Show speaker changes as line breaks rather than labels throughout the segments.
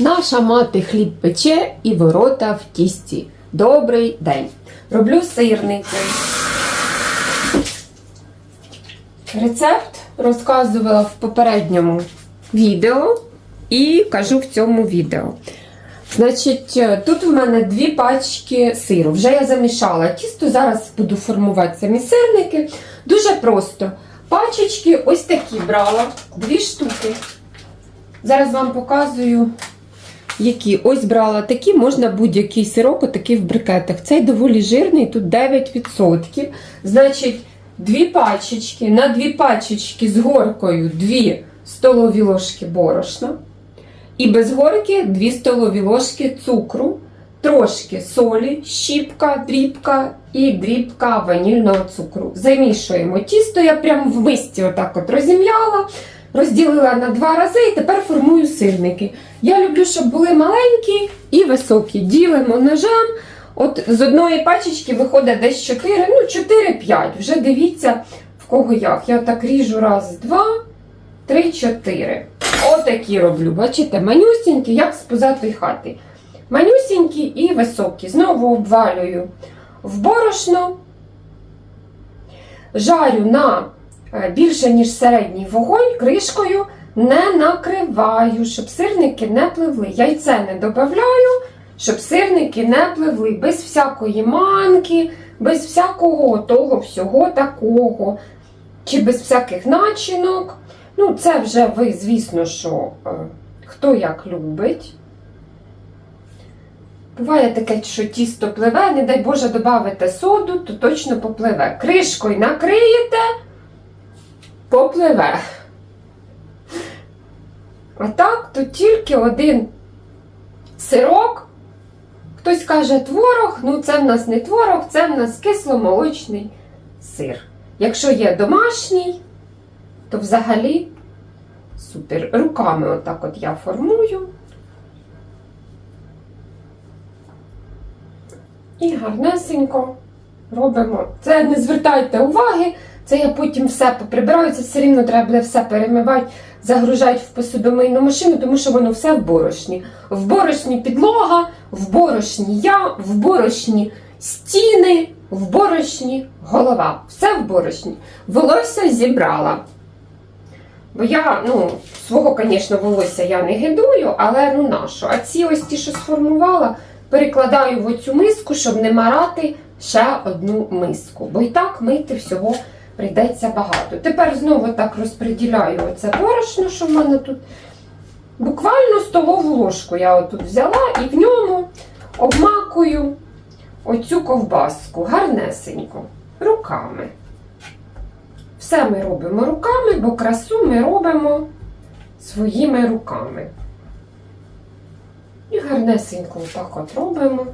Наша мати хліб пече і ворота в тісті. Добрий день. Роблю сирники. Рецепт розказувала в попередньому відео і кажу в цьому відео. Значить, е, тут в мене дві пачки сиру. Вже я замішала тісто, зараз буду формувати самі сирники. Дуже просто. Пачечки ось такі брала, дві штуки. Зараз вам показую, які. Ось брала такі, можна будь-який сирок, отакий в брикетах. Цей доволі жирний, тут 9%. Значить, дві пачечки, на дві пачечки з горкою 2 столові ложки борошна. І без горки 2 столові ложки цукру, трошки солі, щіпка, дрібка і дрібка ванільного цукру. Замішуємо тісто, я прямо в мисці отак от розім'яла, розділила на два рази і тепер формую сирники. Я люблю, щоб були маленькі і високі. Ділимо ножем. От з одної пачечки виходить десь 4, ну 4-5. Вже дивіться, в кого як. Я так ріжу раз, два, три, чотири. Отакі роблю, бачите, манюсінькі, як з позатої хати. Манюсінькі і високі. Знову обвалюю в борошно, жарю на більше, ніж середній вогонь, кришкою не накриваю, щоб сирники не пливли. Яйце не додаю, щоб сирники не пливли без всякої манки, без всякого того всього такого, чи без всяких начинок. Ну, це вже ви, звісно, що е, хто як любить. Буває таке, що тісто пливе, не дай Боже, додавите соду, то точно попливе. Кришкою накриєте, попливе. А так, то тільки один сирок. Хтось каже творог, ну це в нас не творог, це в нас кисломолочний сир. Якщо є домашній, то взагалі супер. Руками отак от я формую. І гарнесенько робимо. Це не звертайте уваги, це я потім все поприбираю, це все рівно треба буде все перемивати, загружати в посудомийну машину, тому що воно все в борошні. В борошні підлога, в борошні я, в борошні стіни, в борошні голова. Все в борошні. Волосся зібрала. Бо я, ну, свого, звісно, волосся я не гидую, але ну нащо? А ці ось ті, що сформувала, перекладаю в оцю миску, щоб не марати ще одну миску. Бо і так мити всього прийдеться багато. Тепер знову так розподіляю оце борошно, що в мене тут. Буквально столову ложку я отут взяла і в ньому обмакую оцю ковбаску гарнесенько, руками. Все ми робимо руками, бо красу ми робимо своїми руками. І гарнесенько так от робимо.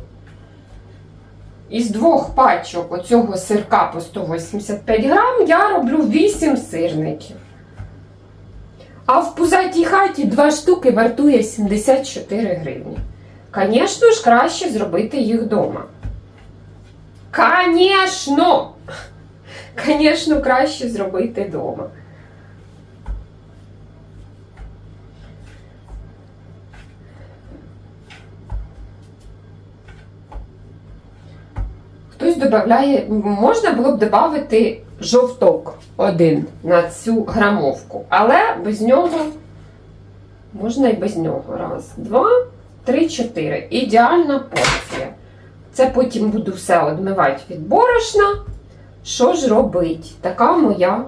Із двох пачок оцього сирка по 185 грам я роблю 8 сирників. А в пузатій хаті 2 штуки вартує 74 гривні. Звісно ж, краще зробити їх вдома. Звісно! Звісно, краще зробити вдома. Хтось додає, можна було б додати жовток один на цю грамовку, але без нього можна і без нього. Раз, два, три, чотири. Ідеальна порція. Це потім буду все одмивати від борошна. Що ж робить? Така моя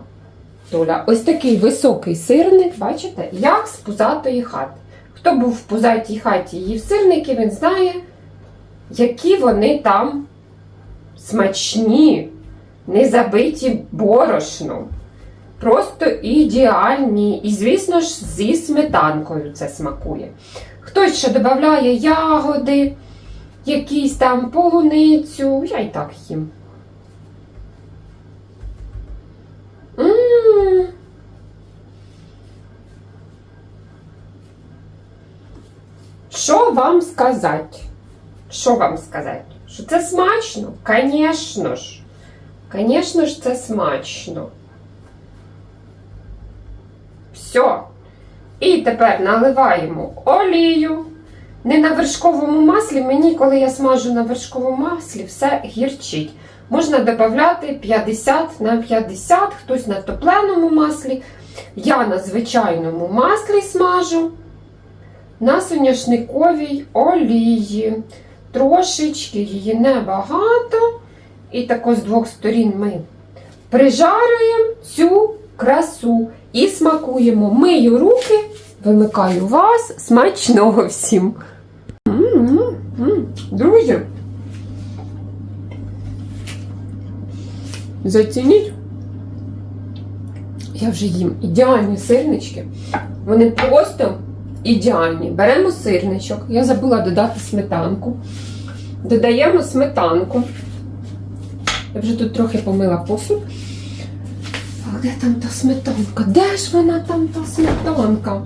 доля. Ось такий високий сирник, бачите, як з пузатої хати. Хто був в пузатій хаті і їв сирники, він знає, які вони там смачні, не забиті борошном. Просто ідеальні. І, звісно ж, зі сметанкою це смакує. Хтось ще додає ягоди, якісь там полуницю. Я і так їм. М. Що вам сказати? Що вам сказати? Що це смачно? Звісно ж. Звісно ж, це смачно. Все. І тепер наливаємо олію. не на вершковому маслі. Мені, коли я смажу на вершковому маслі, все гірчить. Можна додати 50 на 50, хтось на топленому маслі. Я на звичайному маслі смажу на соняшниковій олії. Трошечки її небагато. І тако з двох сторін ми прижарюємо цю красу і смакуємо. Мию руки, вимикаю вас. Смачного всім. Друзі. Зацініть. Я вже їм ідеальні сирнички. Вони просто ідеальні. Беремо сирничок. Я забула додати сметанку. Додаємо сметанку. Я вже тут трохи помила посуд. А де там та сметанка? Де ж вона там та сметанка?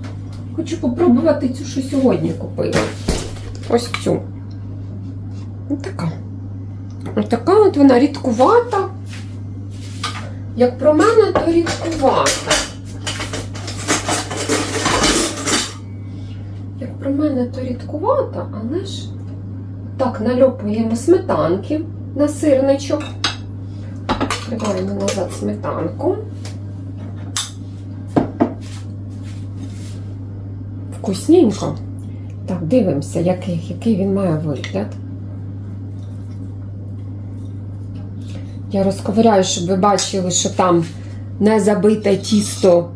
Хочу попробувати цю, що сьогодні купила. Ось цю. Ось така. Ось от вона рідкувата. Як про мене, то рідкувата. Як про мене, то рідкувата, але ж так, нальопуємо сметанки на сирничок. Вкриваємо назад сметанку. Вкусненько. Так, дивимося, який, який він має вигляд. Я розковиряю, щоб ви бачили, що там не забите тісто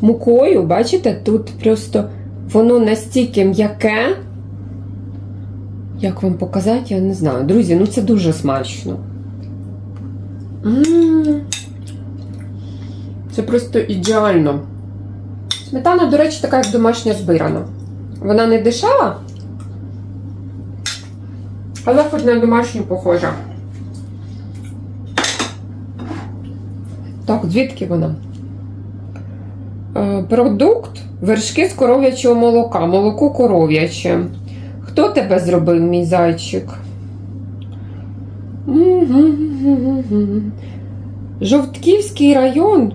мукою. Бачите, тут просто воно настільки м'яке. Як вам показати, я не знаю. Друзі, ну це дуже смачно. Це просто ідеально. Сметана, до речі, така, як домашня збирана. Вона не дешева, але хоч на домашню похожа. Так, звідки вона? Е, Продукт вершки з коров'ячого молока. Молоко коров'яче. Хто тебе зробив, мій зайчик? Жовтківський район,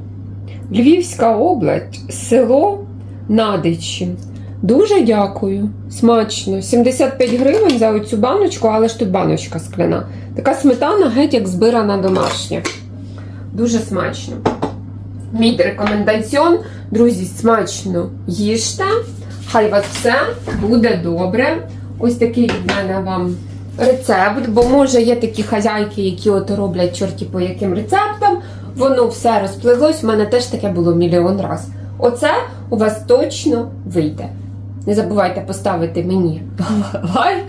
Львівська область, село Надичі. Дуже дякую. Смачно. 75 гривень за оцю баночку, але ж тут баночка скляна. Така сметана геть як збирана домашня. Дуже смачно. Мій рекомендаціон, друзі, смачно їжте. Хай вас все буде добре. Ось такий від мене вам рецепт, бо може є такі хазяйки, які от роблять чорті по яким рецептам. Воно все розпливлось. У мене теж таке було мільйон раз. Оце у вас точно вийде. Не забувайте поставити мені лайк.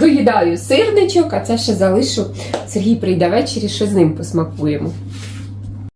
Доїдаю сирничок, а це ще залишу. Сергій прийде ввечері, ще з ним посмакуємо.